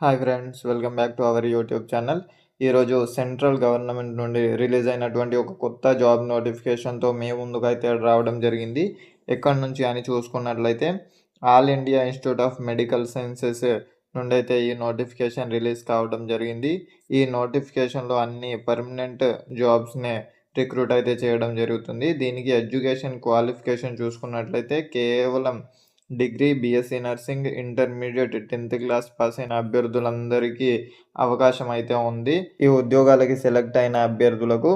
Hi friends welcome back to our YouTube channel ఈరోజు central government నుండి release అయినటువంటి ఒక కొత్త జాబ్ నోటిఫికేషన్తో మీ ముందుకైతే రావడం జరిగింది. ఎక్కడి నుంచి అని చూసుకున్నట్లయితే All India Institute of Medical Sciences నుండి అయితే ఈ నోటిఫికేషన్ రిలీజ్ కావడం జరిగింది. ఈ నోటిఫికేషన్లో అన్ని పర్మనెంట్ జాబ్స్నే రిక్రూట్ అయితే చేయడం జరుగుతుంది. దీనికి ఎడ్యుకేషన్ క్వాలిఫికేషన్ చూసుకున్నట్లయితే కేవలం degree BSc nursing intermediate tenth class pass అయిన అభ్యర్థులందరికీ అవకాశం అయితే ఉంది. ఈ ఉద్యోగాలకి సెలెక్ట్ అయిన అభ్యర్థులకు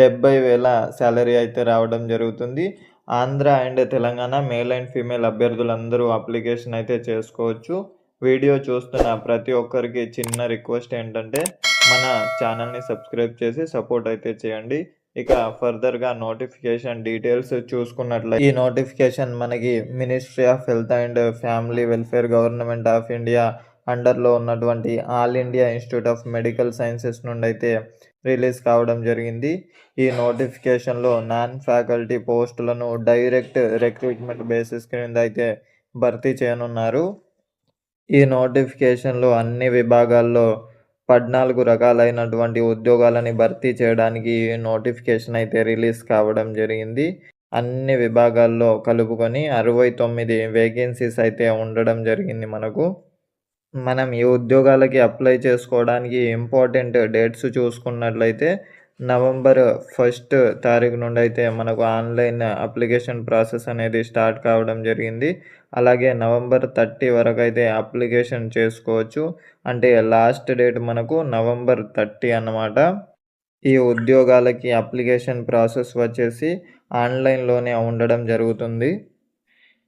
డెబ్బై వేల శాలరీ అయితే రావడం జరుగుతుంది. Andhra and Telangana male and female అభ్యర్థులందరూ అప్లికేషన్ అయితే చేసుకోవచ్చు. వీడియో చూస్తున్న ప్రతి ఒక్కరికి చిన్న రిక్వెస్ట్ ఏంటంటే మన ఛానల్ని సబ్స్క్రైబ్ చేసి సపోర్ట్ అయితే చేయండి. ఇక ఫర్దర్గా నోటిఫికేషన్ డీటెయిల్స్ చూసుకున్నట్లయితే ఈ నోటిఫికేషన్ మనకి ministry of health and family welfare government of India అండర్లో ఉన్నటువంటి All India Institute of Medical Sciences నుండి అయితే రిలీజ్ కావడం జరిగింది. ఈ నోటిఫికేషన్లో నాన్ ఫ్యాకల్టీ పోస్టులను డైరెక్ట్ రిక్రూట్మెంట్ బేసిస్ క్రింద అయితే భర్తీ చేయనున్నారు. ఈ నోటిఫికేషన్లో అన్ని విభాగాల్లో పద్నాలుగు రకాలైనటువంటి ఉద్యోగాలని భర్తీ చేయడానికి నోటిఫికేషన్ అయితే రిలీజ్ కావడం జరిగింది. అన్ని విభాగాల్లో కలుపుకొని అరవై తొమ్మిది వేకెన్సీస్ అయితే ఉండడం జరిగింది మనకు. మనం ఈ ఉద్యోగాలకి అప్లై చేసుకోవడానికి ఇంపార్టెంట్ డేట్స్ చూసుకున్నట్లయితే నవంబర్ ఫస్ట్ తారీఖు నుండి అయితే మనకు ఆన్లైన్ అప్లికేషన్ ప్రాసెస్ అనేది స్టార్ట్ కావడం జరిగింది. అలాగే నవంబర్ థర్టీ వరకు అయితే అప్లికేషన్ చేసుకోవచ్చు. అంటే లాస్ట్ డేట్ మనకు నవంబర్ థర్టీ అన్నమాట. ఈ ఉద్యోగాలకి అప్లికేషన్ ప్రాసెస్ వచ్చేసి ఆన్లైన్లోనే ఉండడం జరుగుతుంది.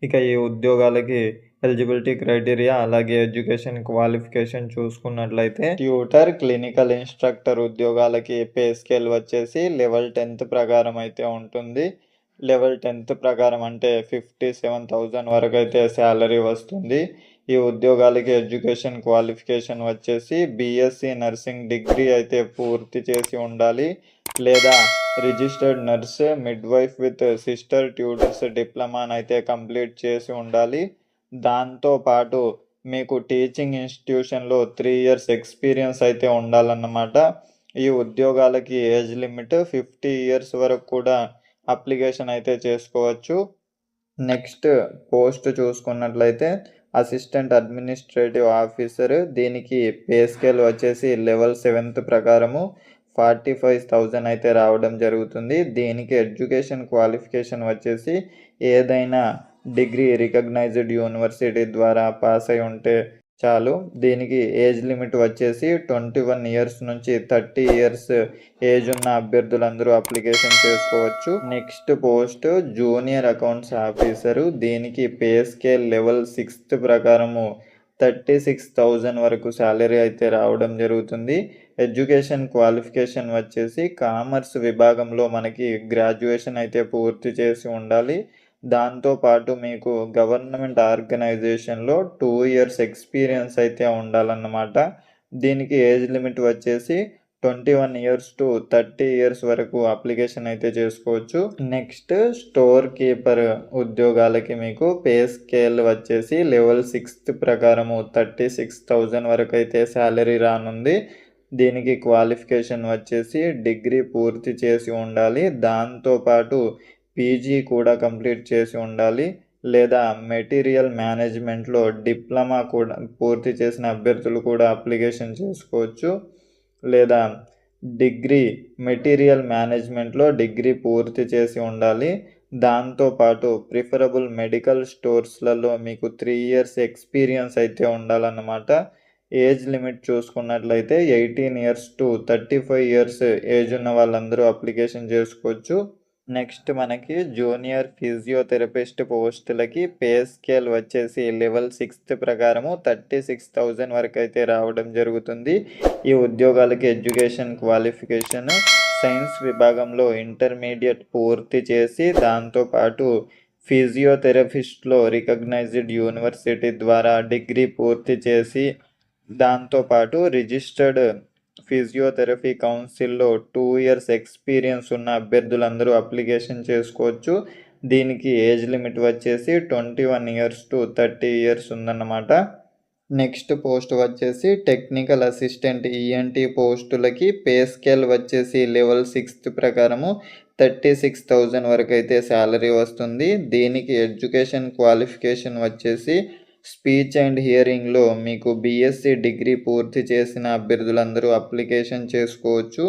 ఇక ఈ ఉద్యోగాలకి ఎలిజిబిలిటీ క్రైటీరియా అలాగే ఎడ్యుకేషన్ క్వాలిఫికేషన్ చూసుకున్నట్లయితే ట్యూటర్ క్లినికల్ ఇన్స్ట్రక్టర్ ఉద్యోగాలకి పే స్కేల్ వచ్చేసి లెవెల్ టెన్త్ ప్రకారం అయితే ఉంటుంది. లెవెల్ టెన్త్ ప్రకారం అంటే ఫిఫ్టీ సెవెన్ థౌజండ్ వరకు అయితే శాలరీ వస్తుంది. ఈ ఉద్యోగాలకి ఎడ్యుకేషన్ క్వాలిఫికేషన్ వచ్చేసి బీఎస్సీ నర్సింగ్ డిగ్రీ అయితే పూర్తి చేసి ఉండాలి. లేదా registered nurse midwife with sister tutors డిప్లొమాని అయితే కంప్లీట్ చేసి ఉండాలి. దాంతోపాటు మీకు టీచింగ్ ఇన్స్టిట్యూషన్లో త్రీ ఇయర్స్ ఎక్స్పీరియన్స్ అయితే ఉండాలన్నమాట. ఈ ఉద్యోగాలకి ఏజ్ లిమిట్ ఫిఫ్టీ ఇయర్స్ వరకు కూడా అప్లికేషన్ అయితే చేసుకోవచ్చు. నెక్స్ట్ పోస్ట్ చూసుకున్నట్లయితే అసిస్టెంట్ అడ్మినిస్ట్రేటివ్ ఆఫీసర్. దీనికి పే స్కేల్ వచ్చేసి లెవెల్ సెవెంత్ ప్రకారము ఫార్టీ ఫైవ్ థౌజండ్ అయితే రావడం జరుగుతుంది. దీనికి ఎడ్యుకేషన్ క్వాలిఫికేషన్ వచ్చేసి ఏదైనా డిగ్రీ రికగ్నైజ్డ్ యూనివర్సిటీ ద్వారా పాస్ అయి ఉంటే చాలు. దీనికి ఏజ్ లిమిట్ వచ్చేసి ట్వంటీ వన్ ఇయర్స్ నుంచి థర్టీ ఇయర్స్ ఏజ్ ఉన్న అభ్యర్థులందరూ అప్లికేషన్ చేసుకోవచ్చు. Next post junior accounts officer. దీనికి పే స్కేల్ లెవెల్ సిక్స్త్ ప్రకారము థర్టీ సిక్స్ థౌజండ్ వరకు శాలరీ అయితే రావడం జరుగుతుంది. ఎడ్యుకేషన్ క్వాలిఫికేషన్ వచ్చేసి కామర్స్ విభాగంలో మనకి గ్రాడ్యుయేషన్ అయితే పూర్తి చేసి ఉండాలి. దాంతోపాటు మీకు గవర్నమెంట్ ఆర్గనైజేషన్లో టూ ఇయర్స్ ఎక్స్పీరియన్స్ అయితే ఉండాలన్నమాట. దీనికి ఏజ్ లిమిట్ వచ్చేసి twenty one years to thirty years వరకు అప్లికేషన్ అయితే చేసుకోవచ్చు. నెక్స్ట్ స్టోర్ కీపర్ ఉద్యోగాలకి మీకు పే స్కేల్ వచ్చేసి లెవెల్ సిక్స్త్ ప్రకారము థర్టీ సిక్స్ థౌజండ్ వరకు అయితే శాలరీ రానుంది. దీనికి క్వాలిఫికేషన్ వచ్చేసి డిగ్రీ పూర్తి చేసి ఉండాలి. దాంతోపాటు పీజీ కూడా కంప్లీట్ చేసి ఉండాలి. లేదా మెటీరియల్ మేనేజ్మెంట్లో డిప్లొమా కూడా పూర్తి చేసిన అభ్యర్థులు కూడా అప్లికేషన్ చేసుకోవచ్చు. లేదా డిగ్రీ మెటీరియల్ మేనేజ్మెంట్లో డిగ్రీ పూర్తి చేసి ఉండాలి. దాంతోపాటు ప్రిఫరబుల్ మెడికల్ స్టోర్స్లలో మీకు త్రీ ఇయర్స్ ఎక్స్పీరియన్స్ అయితే ఉండాలన్నమాట. ఏజ్ లిమిట్ చూసుకున్నట్లయితే eighteen years to thirty five years age ఉన్న వాళ్ళందరూ అప్లికేషన్ చేసుకోవచ్చు. నెక్స్ట్ మనకి జూనియర్ ఫిజియోథెరపిస్ట్ పోస్టులకి పే స్కేల్ వచ్చేసి లెవెల్ సిక్స్త్ ప్రకారము థర్టీ సిక్స్ థౌజండ్ వరకు అయితే రావడం జరుగుతుంది. ఈ ఉద్యోగాలకి ఎడ్యుకేషన్ క్వాలిఫికేషన్ సైన్స్ విభాగంలో ఇంటర్మీడియట్ పూర్తి చేసి దాంతోపాటు ఫిజియోథెరపిస్ట్లో రికగ్నైజ్డ్ యూనివర్సిటీ ద్వారా డిగ్రీ పూర్తి చేసి దాంతోపాటు రిజిస్టర్డ్ ఫిజియోథెరపీ కౌన్సిల్లో టూ ఇయర్స్ ఎక్స్పీరియన్స్ ఉన్న అభ్యర్థులందరూ అప్లికేషన్ చేసుకోవచ్చు. దీనికి ఏజ్ లిమిట్ వచ్చేసి twenty one years to thirty years ఉందన్నమాట. నెక్స్ట్ పోస్ట్ వచ్చేసి టెక్నికల్ అసిస్టెంట్ ఈఎన్టీ పోస్టులకి పే స్కేల్ వచ్చేసి లెవెల్ సిక్స్త్ ప్రకారము థర్టీ సిక్స్ థౌజండ్ వరకు అయితే శాలరీ వస్తుంది. దీనికి ఎడ్యుకేషన్ క్వాలిఫికేషన్ వచ్చేసి స్పీచ్ అండ్ హియరింగ్లో మీకు బీఎస్సీ డిగ్రీ పూర్తి చేసిన అభ్యర్థులందరూ అప్లికేషన్ చేసుకోవచ్చు.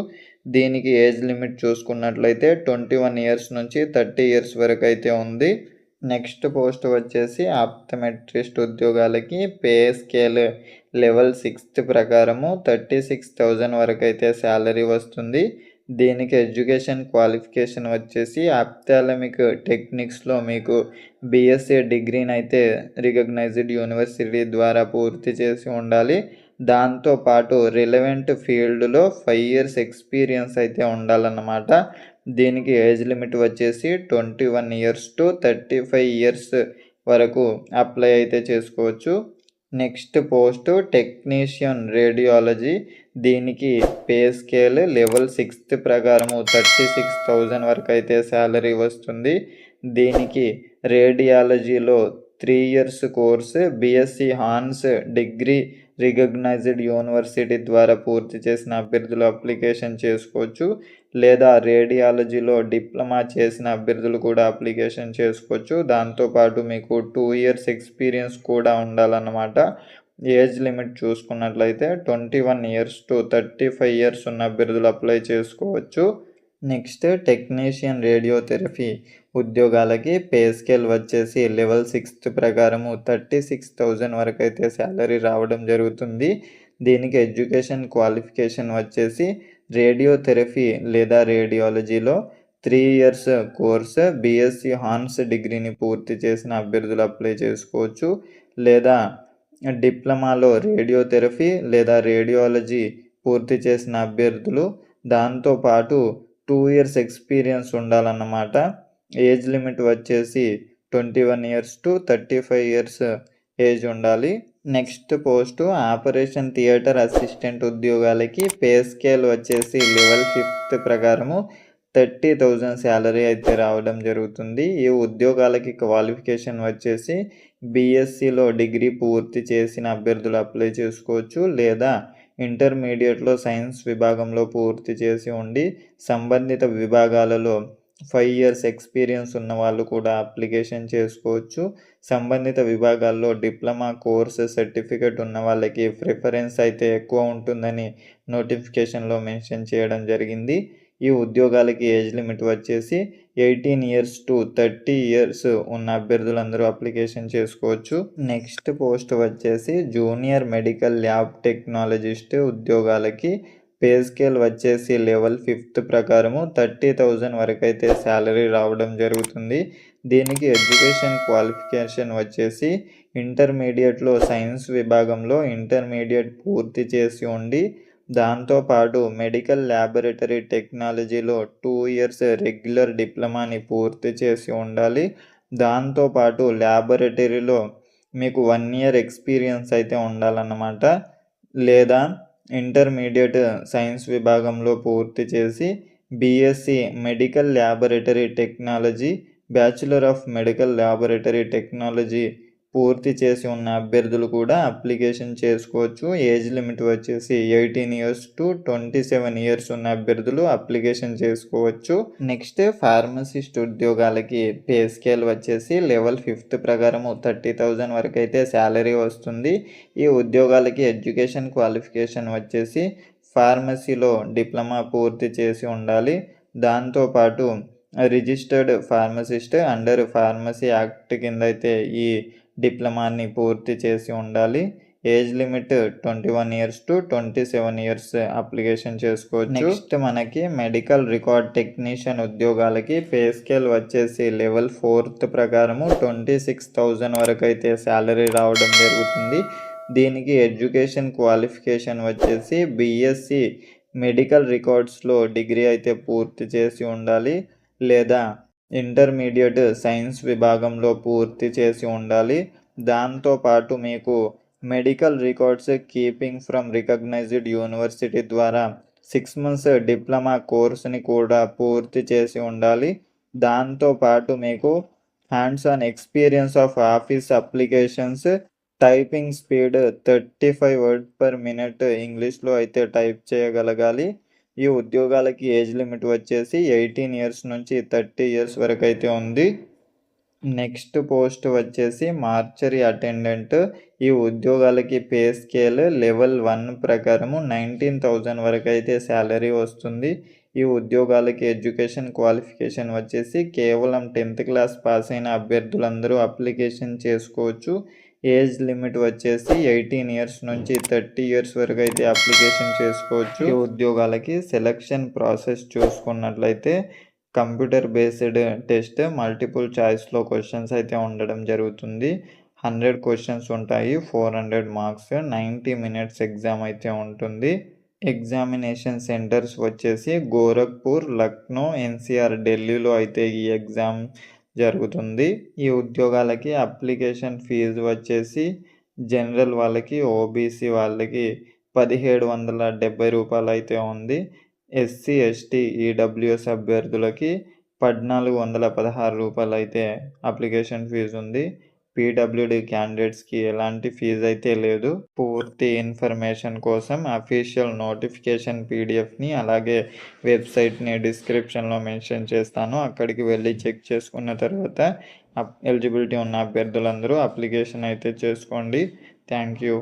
దీనికి ఏజ్ లిమిట్ చూసుకున్నట్లయితే ట్వంటీ వన్ ఇయర్స్ నుంచి థర్టీ ఇయర్స్ వరకు అయితే ఉంది. నెక్స్ట్ పోస్ట్ వచ్చేసి ఆప్థమెట్రిస్ట్ ఉద్యోగాలకి పే స్కేల్ లెవెల్ సిక్స్త్ ప్రకారము థర్టీ సిక్స్ థౌజండ్ వరకు అయితే శాలరీ వస్తుంది. దీనికి ఎడ్యుకేషన్ క్వాలిఫికేషన్ వచ్చేసి అప్థాలమిక్ టెక్నిక్స్లో మీకు బీఎస్సీ డిగ్రీని అయితే రికగ్నైజ్డ్ యూనివర్సిటీ ద్వారా పూర్తి చేసి ఉండాలి. దాంతోపాటు రిలవెంట్ ఫీల్డ్లో ఫైవ్ ఇయర్స్ ఎక్స్పీరియన్స్ అయితే ఉండాలన్నమాట. దీనికి ఏజ్ లిమిట్ వచ్చేసి twenty one years to thirty five years వరకు అప్లై అయితే చేసుకోవచ్చు. Next post technician radiology. దీనికి పే స్కేల్ లెవెల్ సిక్స్త్ ప్రకారము థర్టీ సిక్స్ థౌజండ్ వరకు అయితే శాలరీ వస్తుంది. దీనికి రేడియాలజీలో three years course BSc honours degree recognised university ద్వారా పూర్తి చేసిన అభ్యర్థులు అప్లికేషన్ చేసుకోవచ్చు లేదా రేడియాలజీలో డిప్లొమా చేసిన అభ్యర్థులు కూడా అప్లికేషన్ చేసుకోవచ్చు. దాంతోపాటు మీకు టూ ఇయర్స్ ఎక్స్పీరియన్స్ కూడా ఉండాలన్నమాట. ఏజ్ లిమిట్ చూసుకున్నట్లయితే twenty one years to thirty five years ఉన్న అభ్యర్థులు అప్లై చేసుకోవచ్చు. నెక్స్ట్ టెక్నీషియన్ రేడియోథెరపీ ఉద్యోగాలకి పే స్కేల్ వచ్చేసి లెవెల్ సిక్స్త్ ప్రకారము థర్టీ సిక్స్ థౌజండ్ వరకు అయితే శాలరీ రావడం జరుగుతుంది. దీనికి ఎడ్యుకేషన్ క్వాలిఫికేషన్ వచ్చేసి రేడియోథెరపీ లేదా రేడియాలజీలో three years course BSc hons డిగ్రీని పూర్తి చేసిన అభ్యర్థులు అప్లై చేసుకోవచ్చు. లేదా డిప్లొమాలో రేడియోథెరపీ లేదా రేడియాలజీ పూర్తి చేసిన అభ్యర్థులు దాంతోపాటు టూ ఇయర్స్ ఎక్స్పీరియన్స్ ఉండాలన్నమాట. ఏజ్ లిమిట్ వచ్చేసి twenty one years to thirty five years age ఉండాలి. Next post operation theatre assistant ఉద్యోగాలకి పే స్కేల్ వచ్చేసి లెవెల్ ఫిఫ్త్ ప్రకారము థర్టీ థౌజండ్ శాలరీ అయితే రావడం జరుగుతుంది. ఈ ఉద్యోగాలకి క్వాలిఫికేషన్ వచ్చేసి బీఎస్సీలో డిగ్రీ పూర్తి చేసిన అభ్యర్థులు అప్లై చేసుకోవచ్చు లేదా ఇంటర్మీడియట్లో సైన్స్ విభాగంలో పూర్తి చేసి ఉండి సంబంధిత విభాగాలలో ఫైవ్ ఇయర్స్ ఎక్స్పీరియన్స్ ఉన్న వాళ్ళు కూడా అప్లికేషన్ చేసుకోవచ్చు. సంబంధిత విభాగాల్లో డిప్లొమా కోర్స్ సర్టిఫికెట్ ఉన్న వాళ్ళకి ప్రిఫరెన్స్ అయితే ఎక్కువ ఉంటుందని నోటిఫికేషన్లో మెన్షన్ చేయడం జరిగింది. ఈ ఉద్యోగాలకి ఏజ్ లిమిట్ వచ్చేసి eighteen years to thirty years ఉన్న అభ్యర్థులందరూ అప్లికేషన్ చేసుకోవచ్చు. నెక్స్ట్ పోస్ట్ వచ్చేసి జూనియర్ మెడికల్ ల్యాబ్ టెక్నాలజిస్ట్ ఉద్యోగాలకి పే స్కేల్ వచ్చేసి లెవెల్ ఫిఫ్త్ ప్రకారము థర్టీ థౌజండ్ వరకు అయితే శాలరీ రావడం జరుగుతుంది. దీనికి ఎడ్యుకేషన్ క్వాలిఫికేషన్ వచ్చేసి ఇంటర్మీడియట్లో సైన్స్ విభాగంలో ఇంటర్మీడియట్ పూర్తి చేసి ఉండి దాంతోపాటు మెడికల్ ల్యాబొరేటరీ టెక్నాలజీలో టూ ఇయర్స్ రెగ్యులర్ డిప్లొమాని పూర్తి చేసి ఉండాలి. దాంతోపాటు ల్యాబొరేటరీలో మీకు వన్ ఇయర్ ఎక్స్పీరియన్స్ అయితే ఉండాలన్నమాట. లేదా ఇంటర్మీడియట్ సైన్స్ విభాగంలో పూర్తి చేసి BSc medical laboratory technology bachelor of medical laboratory technology పూర్తి చేసి ఉన్న అభ్యర్థులు కూడా అప్లికేషన్ చేసుకోవచ్చు. ఏజ్ లిమిట్ వచ్చేసి eighteen years to twenty seven years ఉన్న అభ్యర్థులు అప్లికేషన్ చేసుకోవచ్చు. నెక్స్ట్ ఫార్మసిస్ట్ ఉద్యోగాలకి పే స్కేల్ వచ్చేసి లెవెల్ ఫిఫ్త్ ప్రకారం థర్టీ థౌజండ్ వరకు అయితే శాలరీ వస్తుంది. ఈ ఉద్యోగాలకి ఎడ్యుకేషన్ క్వాలిఫికేషన్ వచ్చేసి ఫార్మసీలో డిప్లొమా పూర్తి చేసి ఉండాలి. దాంతోపాటు registered pharmacist under pharmacy act కింద అయితే ఈ డిప్లొమాని పూర్తి చేసి ఉండాలి. Age limit twenty one years to twenty seven years application చేసుకోవచ్చు. నెక్స్ట్. మనకి మెడికల్ రికార్డ్ టెక్నీషియన్ ఉద్యోగాలకి పే స్కేల్ వచ్చేసి లెవెల్ ఫోర్త్ ప్రకారము ట్వంటీ సిక్స్ థౌజండ్ వరకు అయితే శాలరీ రావడం జరుగుతుంది. దీనికి ఎడ్యుకేషన్ క్వాలిఫికేషన్ వచ్చేసి బీఎస్సీ మెడికల్ రికార్డ్స్లో డిగ్రీ అయితే పూర్తి చేసి ఉండాలి. లేదా ఇంటర్మీడియట్ సైన్స్ విభాగంలో పూర్తి చేసి ఉండాలి. దాంతోపాటు మీకు medical records keeping from recognised university ద్వారా సిక్స్ మంత్స్ డిప్లొమా కోర్సుని కూడా పూర్తి చేసి ఉండాలి. దాంతోపాటు మీకు hands on experience of office applications typing speed thirty five word per minute ఇంగ్లీష్లో అయితే టైప్ చేయగలగాలి. ఈ ఉద్యోగాలకి ఏజ్ లిమిట్ వచ్చేసి ఎయిటీన్ ఇయర్స్ నుంచి థర్టీ ఇయర్స్ వరకు అయితే ఉంది. నెక్స్ట్ పోస్ట్ వచ్చేసి మార్చరీ అటెండెంట్. ఈ ఉద్యోగాలకి పే స్కేల్ లెవెల్ వన్ ప్రకారము నైన్టీన్ థౌజండ్ వరకు అయితే శాలరీ వస్తుంది. ఈ ఉద్యోగాలకి ఎడ్యుకేషన్ క్వాలిఫికేషన్ వచ్చేసి కేవలం టెన్త్ క్లాస్ పాస్ అయిన అభ్యర్థులందరూ అప్లికేషన్ చేసుకోవచ్చు. ఏజ్ లిమిట్ వచ్చేసి ఎయిటీన్ ఇయర్స్ నుంచి థర్టీ ఇయర్స్ వరకు అయితే అప్లికేషన్ చేసుకోవచ్చు. ఈ ఉద్యోగాలకి సెలక్షన్ ప్రాసెస్ చూసుకున్నట్లయితే కంప్యూటర్ బేస్డ్ టెస్ట్ మల్టిపుల్ చాయిస్లో క్వశ్చన్స్ అయితే ఉండడం జరుగుతుంది. హండ్రెడ్ క్వశ్చన్స్ ఉంటాయి. Four hundred marks ninety minutes exam అయితే ఉంటుంది. ఎగ్జామినేషన్ సెంటర్స్ వచ్చేసి గోరఖ్పూర్ లక్నో ఎన్సిఆర్ ఢిల్లీలో అయితే ఈ ఎగ్జామ్ జరుగుతుంది. ఈ ఉద్యోగాలకి అప్లికేషన్ ఫీజు వచ్చేసి జనరల్ వాళ్ళకి ఓబీసీ వాళ్ళకి పదిహేడు వందల డెబ్బై రూపాయలు అయితే ఉంది. ఎస్సీ ఎస్టీ ఈడబ్ల్యూఎస్ అభ్యర్థులకి పద్నాలుగు వందల పదహారు రూపాయలు అయితే అప్లికేషన్ ఫీజు ఉంది. పీడబ్ల్యూడి క్యాండిడేట్స్కి ఎలాంటి ఫీజు అయితే లేదు. పూర్తి ఇన్ఫర్మేషన్ కోసం అఫీషియల్ నోటిఫికేషన్ పీడిఎఫ్ని అలాగే వెబ్సైట్ని డిస్క్రిప్షన్లో మెన్షన్ చేస్తాను. అక్కడికి వెళ్ళి చెక్ చేసుకున్న తర్వాత ఎలిజిబిలిటీ ఉన్న అభ్యర్థులందరూ అప్లికేషన్ అయితే చేసుకోండి. Thank you.